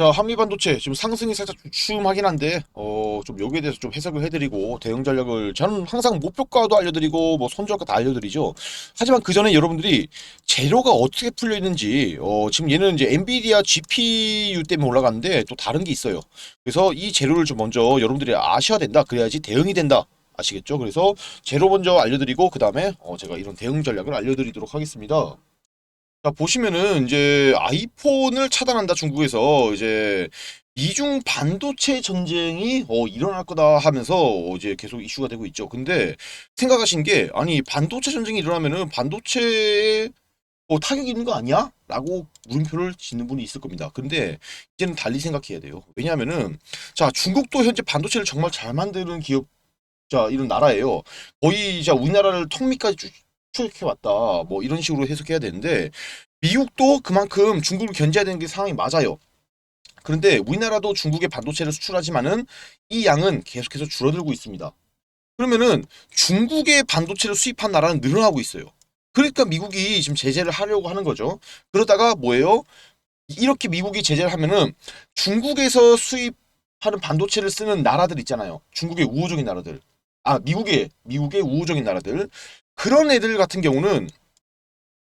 자, 한미 반도체 지금 상승이 살짝 주춤하긴 한데 어, 좀 여기에 대해서 좀 해석을 해드리고 대응 전략을 저는 항상 목표가도 알려드리고 뭐 손절가 다 알려드리죠. 하지만 그 전에 여러분들이 재료가 어떻게 풀려 있는지 어, 지금 얘는 이제 엔비디아 GPU 때문에 올라갔는데 또 다른 게 있어요. 그래서 이 재료를 좀 먼저 여러분들이 아셔야 된다. 그래야지 대응이 된다. 아시겠죠? 그래서 재료 먼저 알려드리고 그 다음에 어, 제가 이런 대응 전략을 알려드리도록 하겠습니다. 자, 보시면은 이제 아이폰을 차단한다 중국에서 이제 이중 반도체 전쟁이 어, 일어날 거다 하면서 어, 이제 계속 이슈가 되고 있죠. 근데 생각하신 게 아니 반도체 전쟁이 일어나면은 반도체에 어, 타격이 있는 거 아니야? 라고 물음표를 짓는 분이 있을 겁니다. 근데 이제는 달리 생각해야 돼요. 왜냐하면은 자 중국도 현재 반도체를 정말 잘 만드는 기업 자 이런 나라예요. 거의 자 우리나라를 턱밑까지 쭉 추격해 왔다. 뭐 이런 식으로 해석해야 되는데 미국도 그만큼 중국을 견제해야 되는 게 상황이 맞아요. 그런데 우리나라도 중국에 반도체를 수출하지만은 이 양은 계속해서 줄어들고 있습니다. 그러면은 중국의 반도체를 수입한 나라는 늘어나고 있어요. 그러니까 미국이 지금 제재를 하려고 하는 거죠. 그러다가 뭐예요? 이렇게 미국이 제재를 하면은 중국에서 수입하는 반도체를 쓰는 나라들 있잖아요. 중국의 우호적인 나라들. 아, 미국의 미국의 우호적인 나라들. 그런 애들 같은 경우는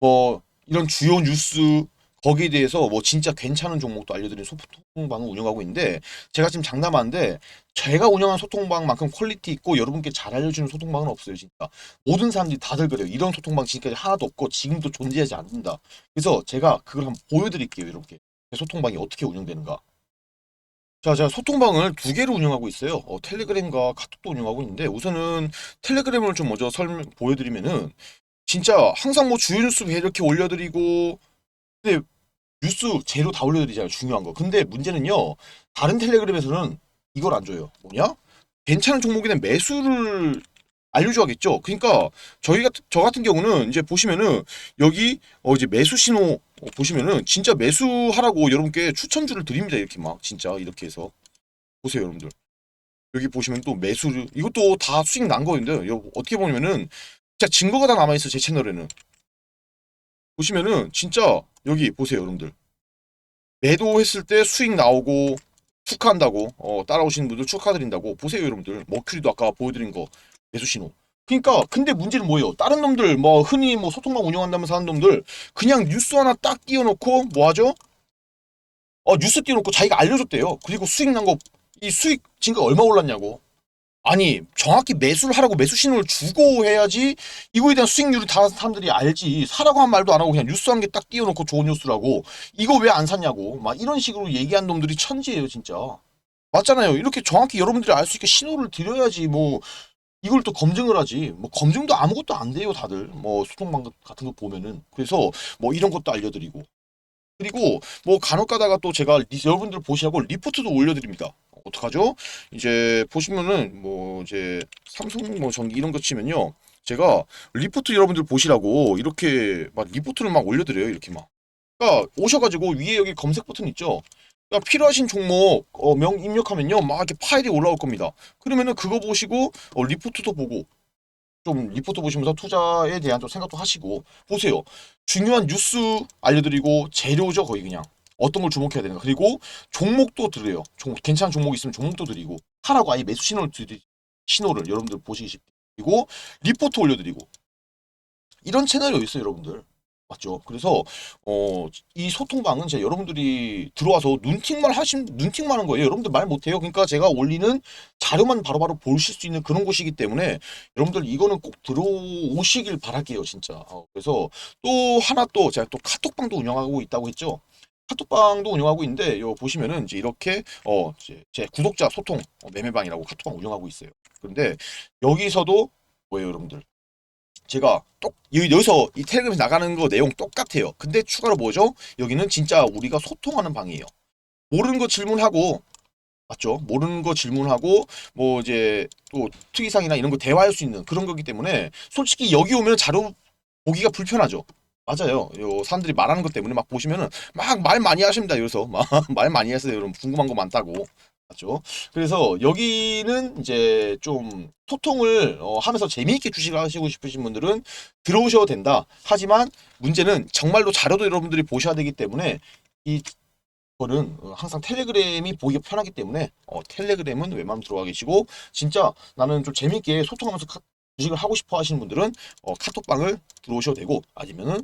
뭐 이런 주요 뉴스 거기에 대해서 뭐 진짜 괜찮은 종목도 알려드리는 소통방을 운영하고 있는데 제가 지금 장담하는데 제가 운영한 소통방만큼 퀄리티 있고 여러분께 잘 알려주는 소통방은 없어요 진짜. 모든 사람들이 다들 그래요. 이런 소통방 지금까지 하나도 없고 지금도 존재하지 않는다. 그래서 제가 그걸 한번 보여드릴게요 이렇게 제 소통방이 어떻게 운영되는가. 자, 제가 소통방을 두 개를 운영하고 있어요. 어, 텔레그램과 카톡도 운영하고 있는데 우선은 텔레그램을 좀 먼저 설명 보여드리면은 진짜 항상 뭐 주요 뉴스 이렇게 올려드리고 근데 뉴스 재료 다 올려드리잖아요. 중요한 거. 근데 문제는요. 다른 텔레그램에서는 이걸 안 줘요. 뭐냐? 괜찮은 종목에는 매수를 알려줘야겠죠. 그러니까 저희 같은 저 같은 경우는 이제 보시면은 여기 어 이제 매수 신호 어, 보시면은 진짜 매수하라고 여러분께 추천주를 드립니다. 이렇게 막 진짜 이렇게 해서 보세요, 여러분들. 여기 보시면 또 매수를 이것도 다 수익 난 거인데 요 어떻게 보면은 진짜 증거가 다 남아 있어 제 채널에는. 보시면은 진짜 여기 보세요, 여러분들. 매도했을 때 수익 나오고 축하한다고 어, 따라오시는 분들 축하드린다고 보세요 여러분들. 머큐리도 아까 보여드린 거 매수 신호. 그러니까 근데 문제는 뭐예요? 다른 놈들 뭐 흔히 뭐 소통망 운영한다면서 하는 놈들 그냥 뉴스 하나 딱 띄워놓고 뭐 하죠? 어 뉴스 띄워놓고 자기가 알려줬대요. 그리고 수익 난 거 이 수익 지금 얼마 올랐냐고 아니 정확히 매수를 하라고 매수 신호를 주고 해야지 이거에 대한 수익률을 다 사람들이 알지. 사라고 한 말도 안 하고 그냥 뉴스 한 개 딱 띄워놓고 좋은 뉴스라고. 이거 왜 안 샀냐고. 막 이런 식으로 얘기한 놈들이 천지예요 진짜. 맞잖아요. 이렇게 정확히 여러분들이 알 수 있게 신호를 드려야지 뭐 이걸 또 검증을 하지. 뭐 검증도 아무것도 안 돼요 다들. 뭐 소통방 같은 거 보면은. 그래서 뭐 이런 것도 알려드리고. 그리고 뭐 간혹 가다가 또 제가 리- 여러분들 보시라고 리포트도 올려드립니다 어떡하죠? 이제 보시면은 뭐 이제 삼성 뭐 전기 이런 거 치면요. 제가 리포트 여러분들 보시라고 이렇게 막 리포트를 막 올려드려요 이렇게 막. 그러니까 오셔가지고 위에 여기 검색 버튼 있죠? 그러니까 필요하신 종목 어, 명 입력하면요. 막 이렇게 파일이 올라올 겁니다. 그러면은 그거 보시고 어, 리포트도 보고 좀 리포트 보시면서 투자에 대한 좀 생각도 하시고 보세요. 중요한 뉴스 알려드리고 재료죠 거의 그냥 어떤 걸 주목해야 되는가. 그리고 종목도 드려요. 종, 괜찮은 종목 있으면 종목도 드리고 하라고 아예 매수 신호를 드리 신호를 여러분들 보시기 쉽게. 그리고 리포트 올려드리고. 이런 채널이 어디 있어요 여러분들? 맞죠? 그래서 어 이 소통방은 제가 여러분들이 들어와서 눈팅만 하신 눈팅만 하는 거예요. 여러분들 말 못해요. 그러니까 제가 올리는 자료만 바로바로 보실 수 있는 그런 곳이기 때문에 여러분들 이거는 꼭 들어오시길 바랄게요 진짜. 어, 그래서 또 하나 또 제가 또 카톡방도 운영하고 있다고 했죠 카톡방도 운영하고 있는데 요 보시면은 이제 이렇게 어 이제 제 구독자 소통 어, 매매방이라고 카톡방 운영하고 있어요. 그런데 여기서도 뭐예요 여러분들? 제가 똑 여기- 여기서 이 텔레그램에서 나가는 거 내용 똑같아요. 근데 추가로 뭐죠? 여기는 진짜 우리가 소통하는 방이에요. 모르는 거 질문하고 맞죠? 모르는 거 질문하고 뭐 이제 또 특이사항이나 이런 거 대화할 수 있는 그런 거기 때문에 솔직히 여기 오면 자료 보기가 불편하죠 맞아요. 요 사람들이 말하는 것 때문에 막 보시면은 막 말 많이 하십니다. 여기서 막 말 많이 하세요. 여러분 궁금한 거 많다고. 맞죠? 그래서 여기는 이제 좀 소통을 어, 하면서 재미있게 주식을 하시고 싶으신 분들은 들어오셔도 된다. 하지만 문제는 정말로 자료도 여러분들이 보셔야 되기 때문에 이 거는 어, 항상 텔레그램이 보기가 편하기 때문에 어, 텔레그램은 웬만하면 들어가 계시고 진짜 나는 좀 재밌게 소통하면서 카- 주식을 하고 싶어 하시는 분들은 어, 카톡방을 들어오셔도 되고 아니면은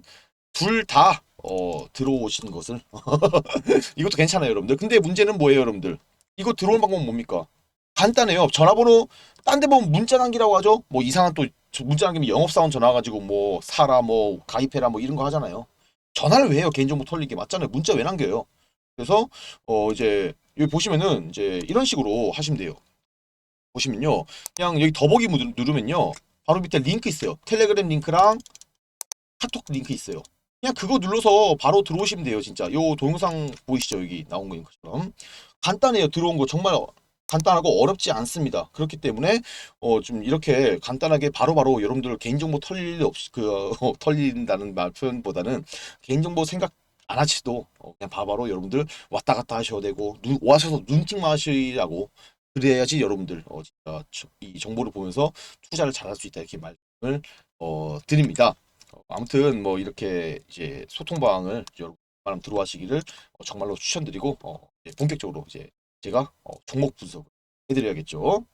둘다 어, 들어오시는 것을. 이것도 괜찮아요 여러분들. 근데 문제는 뭐예요 여러분들? 이거 들어온 방법은 뭡니까? 간단해요. 전화번호 딴 데 보면 문자 남기라고 하죠? 뭐 이상한 또 저- 문자 남기면 영업사원 전화 가지고 뭐 사라 뭐 가입해라 뭐 이런 거 하잖아요. 전화를 왜 해요? 개인정보 털리게 맞잖아요. 문자 왜 남겨요? 그래서 어 이제 여기 보시면은 이제 이런 식으로 하시면 돼요. 보시면요. 그냥 여기 더보기 누르- 누르면요. 바로 밑에 링크 있어요. 텔레그램 링크랑 카톡 링크 있어요. 그냥 그거 눌러서 바로 들어오시면 돼요. 진짜. 요 동영상 보이시죠? 여기 나온 거처럼. 간단해요. 들어온 거 정말 간단하고 어렵지 않습니다. 그렇기 때문에 어 좀 이렇게 간단하게 바로바로 여러분들 개인정보 털릴 일 없이 그 어, 털린다는 말 표현보다는 개인정보 생각 안 하시도 어, 그냥 바로바로 여러분들 왔다 갔다 하셔도 되고 눈, 와셔서 눈팅만 하시라고 그래야지 여러분들 어, 진짜 저- 이 정보를 보면서 투자를 잘할 수 있다 이렇게 말씀을 어, 드립니다. 어, 아무튼 뭐 이렇게 이제 소통 방을 여러분 많은 들어와시기를 어, 정말로 추천드리고 어, 이제 본격적으로 이제 제가 어, 종목 분석을 해드려야겠죠.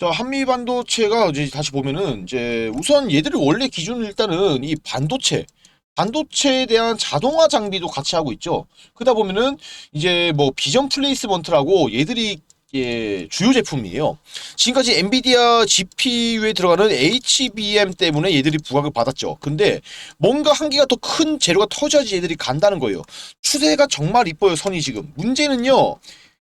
자, 한미 반도체가 이제 다시 보면은 이제 우선 얘들이 원래 기준은 일단은 이 반도체 반도체에 대한 자동화 장비도 같이 하고 있죠. 그러다 보면은 이제 뭐 비전 플레이스먼트라고 얘들이 예, 주요 제품이에요. 지금까지 엔비디아 GPU에 들어가는 HBM 때문에 얘들이 부각을 받았죠. 근데 뭔가 한계가 더 큰 재료가 터져야지 얘들이 간다는 거예요. 추세가 정말 이뻐요, 선이 지금. 문제는요.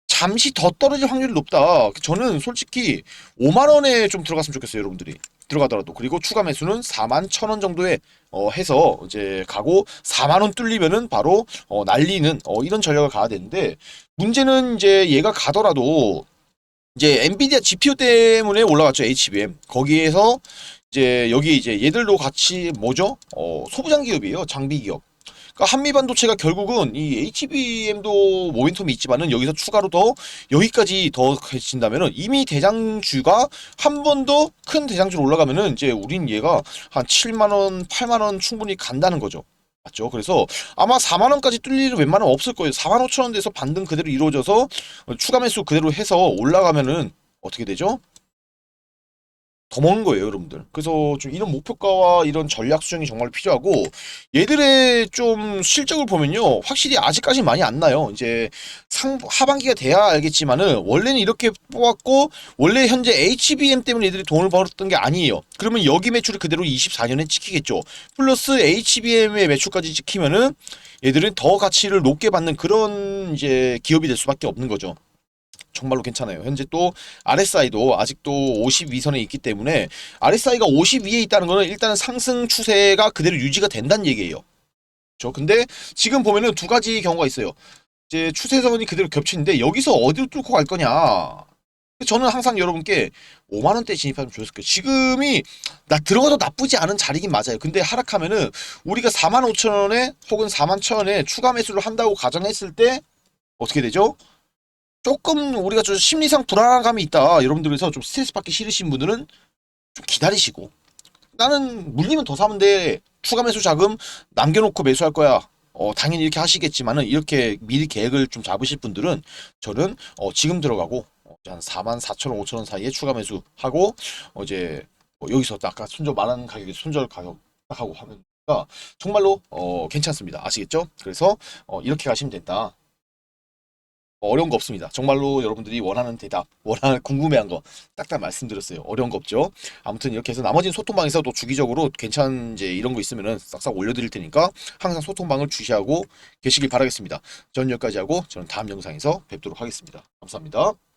잠시 더 떨어질 확률이 높다. 저는 솔직히 5만 원에 좀 들어갔으면 좋겠어요, 여러분들이. 들어가더라도 그리고 추가 매수는 4만 1천 원 정도에 어, 해서 이제 가고 4만 원 뚫리면은 바로 어, 날리는 어, 이런 전략을 가야 되는데 문제는 이제 얘가 가더라도 이제 엔비디아 GPU 때문에 올라갔죠 HBM 거기에서 이제 여기 이제 얘들도 같이 뭐죠? 어, 소부장 기업이에요 장비 기업. 그러니까 한미 반도체가 결국은 이 HBM도 모멘텀이 있지만은 여기서 추가로 더 여기까지 더 해진다면은 이미 대장주가 한 번 더 큰 대장주로 올라가면은 이제 우린 얘가 한 7만 원, 8만 원 충분히 간다는 거죠. 맞죠? 그래서 아마 4만 원까지 뚫릴 일은 웬만하면 없을 거예요. 4만 5천 원대에서 반등 그대로 이루어져서 추가 매수 그대로 해서 올라가면은 어떻게 되죠? 더 먹는 거예요, 여러분들. 그래서 좀 이런 목표가와 이런 전략 수정이 정말 필요하고 얘들의 좀 실적을 보면요, 확실히 아직까지 많이 안 나요. 이제 상 하반기가 돼야 알겠지만은 원래는 이렇게 뽑았고 원래 현재 HBM 때문에 얘들이 돈을 벌었던 게 아니에요. 그러면 여기 매출이 그대로 24년에 찍히겠죠. 플러스 HBM의 매출까지 찍히면은 얘들은 더 가치를 높게 받는 그런 이제 기업이 될 수밖에 없는 거죠. 정말로 괜찮아요. 현재 또 RSI도 아직도 50위선에 있기 때문에 RSI가 50위에 있다는 거는 일단은 상승 추세가 그대로 유지가 된다는 얘기예요. 그렇죠? 근데 지금 보면은 두 가지 경우가 있어요. 이제 추세선이 그대로 겹치는데 여기서 어디로 뚫고 갈 거냐? 저는 항상 여러분께 5만 원대 진입하면 좋을 거예요. 지금이 나 들어가도 나쁘지 않은 자리긴 맞아요. 근데 하락하면은 우리가 4만 5천 원에 혹은 4만 천 원에 추가 매수를 한다고 가정했을 때 어떻게 되죠? 조금 우리가 좀 심리상 불안감이 있다. 여러분들 그래서 좀 스트레스 받기 싫으신 분들은 좀 기다리시고 나는 물리면 더 사면 돼. 추가 매수 자금 남겨놓고 매수할 거야. 어, 당연히 이렇게 하시겠지만은 이렇게 미리 계획을 좀 잡으실 분들은 저는 어, 지금 들어가고 어, 한 4만 4천 원, 5천 원 사이에 추가 매수하고 어, 이제 뭐 여기서 딱 아까 손절 말하는 가격에 손절 가격 딱 하고 하면 가 정말로 어, 괜찮습니다. 아시겠죠? 그래서 어, 이렇게 가시면 된다. 어려운 거 없습니다. 정말로 여러분들이 원하는 대답, 원하는 궁금해한 거 딱딱 말씀드렸어요. 어려운 거 없죠. 아무튼 이렇게 해서 나머지는 소통방에서 또 주기적으로 괜찮은 이제 이런 거 있으면은 싹싹 올려드릴 테니까 항상 소통방을 주시하고 계시길 바라겠습니다. 전 여기까지 하고 저는 다음 영상에서 뵙도록 하겠습니다. 감사합니다.